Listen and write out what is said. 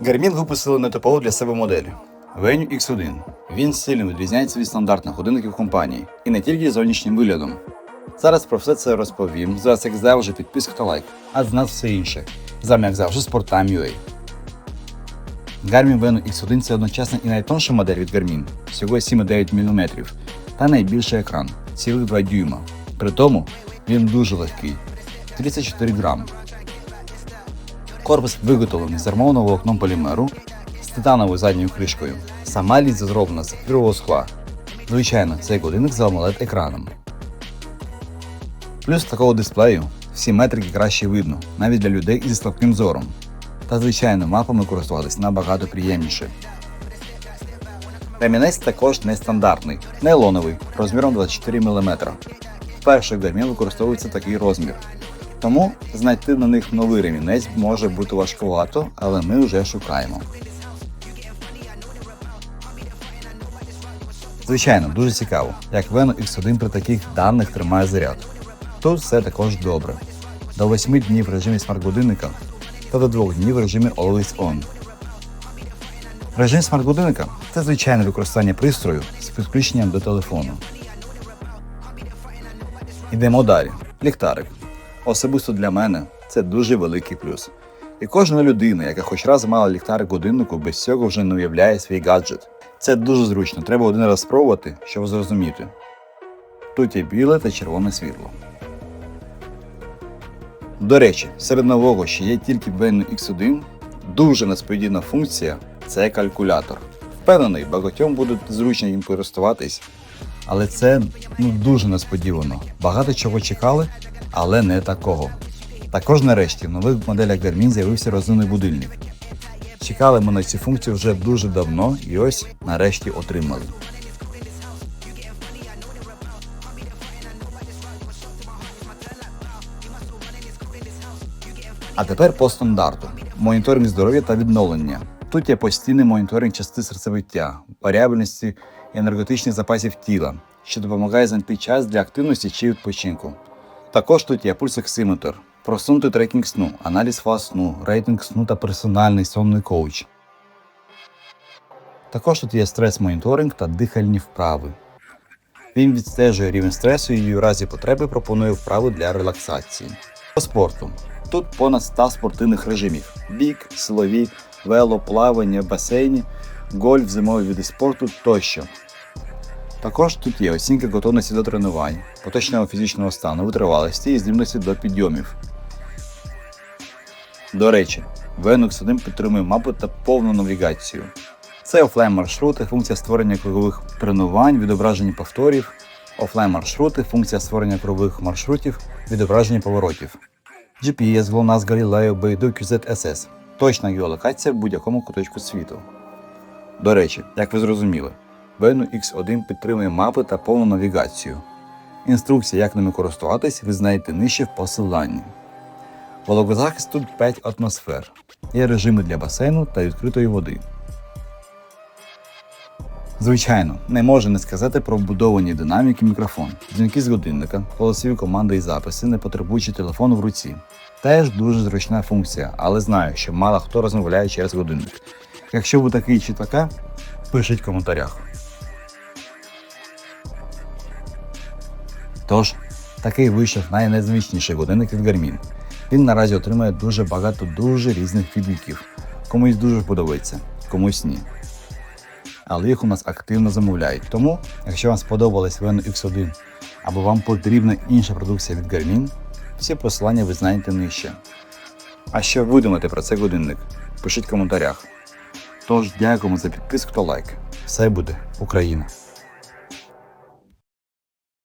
Garmin випустили нетипову для себе модель Venue X1. Він сильно відрізняється від стандартних годинників компанії і не тільки зовнішнім виглядом. Зараз про все це розповім. Зараз, як завжди, підписка та лайк, а з нас все інше. З вами, як завжди, Sporttime.ua. Garmin Venue X1 це одночасно і найтонша модель від Garmin, всього 7,9 мм, та найбільший екран цілих 2 дюйма. При тому він дуже легкий 34 грам. Корпус виготовлений з армованого волокном полімеру з титановою задньою кришкою. Сама лінза зроблена з сапфірового скла. Звичайно, цей годинник з amoled екраном. Плюс такого дисплею всі метрики краще видно, навіть для людей зі слабким зором. Та звичайно, мапами користуватись набагато приємніше. Ремінець також нестандартний, нейлоновий, розміром 24 мм. Вперше в Garmin використовується такий розмір. Тому знайти на них новий ремінець може бути важкувато, але ми вже шукаємо. Звичайно, дуже цікаво, як Veno X1 при таких даних тримає заряд. Тут все також добре. До 8 днів в режимі смарт-годинника та до 2 днів в режимі Always On. Режим смарт-годинника це звичайне використання пристрою з підключенням до телефону. Йдемо далі. Ліхтарик. Особисто для мене це дуже великий плюс. І кожна людина, яка хоч раз мала ліхтарик годиннику, без цього вже не уявляє свій гаджет. Це дуже зручно, треба один раз спробувати, щоб зрозуміти. Тут є біле та червоне світло. До речі, серед нового, що є тільки в Venue X1, дуже несподівана функція це калькулятор. Впевнений, багатьом буде зручно їм користуватись, але це ну, дуже несподівано. Багато чого чекали, але не такого. Також нарешті в нових моделях Garmin з'явився розумний будильник. Чекали ми на цю функцію вже дуже давно і ось нарешті отримали. А тепер по стандарту: моніторинг здоров'я та відновлення. Тут є постійний моніторинг частин серцебиття, варіабельності і енергетичних запасів тіла, що допомагає знайти час для активності чи відпочинку. Також тут є пульсоксиметр, просунутий трекінг сну, аналіз фаз сну, рейтинг сну та персональний сонний коуч. Також тут є стрес-моніторинг та дихальні вправи. Він відстежує рівень стресу і в разі потреби пропонує вправи для релаксації. По спорту. Тут понад 100 спортивних режимів: біг, силові, вело, плавання, басейні, гольф, зимові види спорту тощо. Також тут є оцінка готовності до тренувань, поточного фізичного стану, витривалості і здібності до підйомів. До речі, Venux 1 підтримує мапи та повну навігацію. Це офлайн маршрути, функція створення кругових тренувань, відображення повторів, офлайн маршрути, функція створення кругових маршрутів, відображення поворотів. GPS, GLONASS, Galileo, Beidou, QZSS. Точна геолокація в будь-якому куточку світу. До речі, як ви зрозуміли, Venue X1 підтримує мапи та повну навігацію. Інструкція, як ними користуватись, ви знайдете нижче в посиланні. Вологозахист тут 5 атмосфер. Є режими для басейну та відкритої води. Звичайно, не можу не сказати про вбудовані динаміки мікрофон, дзвінки з годинника, голосові команди і записи, не потребуючи телефону в руці. Теж дуже зручна функція, але знаю, що мало хто розмовляє через годинник. Якщо ви такий чи така, пишіть в коментарях. Тож, такий вийшов найнезвичніший годинник від Garmin. Він наразі отримує дуже багато дуже різних відгуків. Комусь дуже подобається, комусь ні. Але їх у нас активно замовляють. Тому, якщо вам сподобалась Venue X1 або вам потрібна інша продукція від Garmin, всі посилання ви знаєте нижче. А що ви думаєте про цей годинник? Пишіть в коментарях. Тож дякуємо за підписку та лайк. Все буде Україна!